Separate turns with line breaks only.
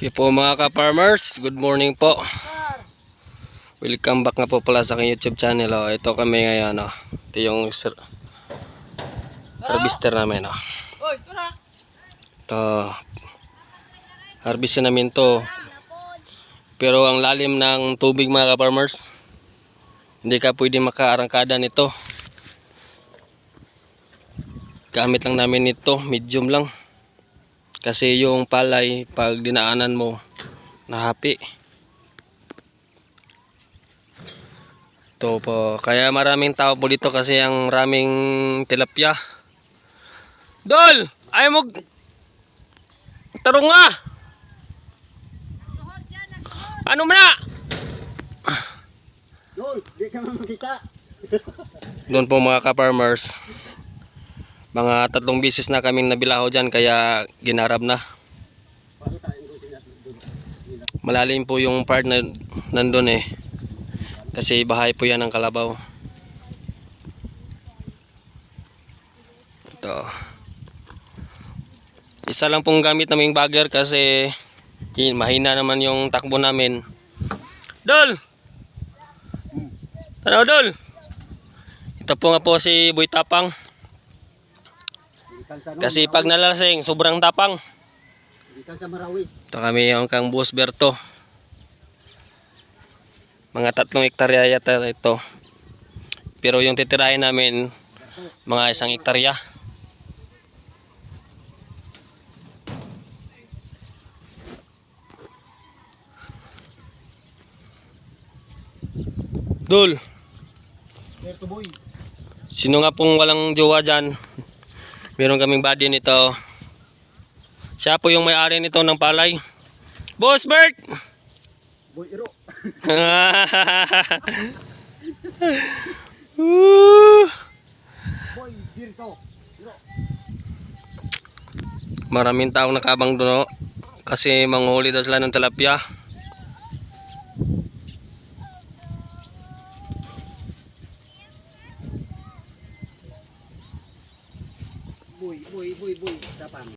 Okay po mga ka-farmers, good morning po. Welcome back nga po pala sa aking YouTube channel. Oh. Ito kami ngayon. Oh. Ito yung harvester namin. Oh. Ito. Harvestin namin to. Pero ang lalim ng tubig mga ka-farmers, hindi ka pwede makaarangkada nito. Gamit lang namin ito, medium lang. Kasi yung palay, pag dinaanan mo, nahapi. Ito po. Kaya maraming tao po dito kasi ang raming tilapia. Dol! Ay mo... Tarong nga! Ano mo na?
Dol, di ka makita.
Doon po mga ka-farmers. Mga tatlong bisis na kaming nabilaho dyan kaya ginarab na. Malalim po yung part na nandun eh. Kasi bahay po yan ng kalabaw. Ito. Isa lang pong gamit naming bagger kasi hin- mahina naman yung takbo namin. Dol! Ano Dol? Ito po nga po si Boy Tapang. Kasi pag nalasing, sobrang tapang. Ito kami yung kang Boss Berto. Mga tatlong hektarya yata ito. Pero yung titirahin namin, mga isang hektarya. Dul,
Berto boy.
sino nga pong walang jowa dyan? Meron kaming body nito. Siya po yung may-ari nito ng palay. Boss Bert!
Boy iro. Boy Dirto. Iro.
Maraming taong nakabang doon oh. kasi manghuli daw sila ng tilapia.
Boy, boy, boy, boy. Tapang.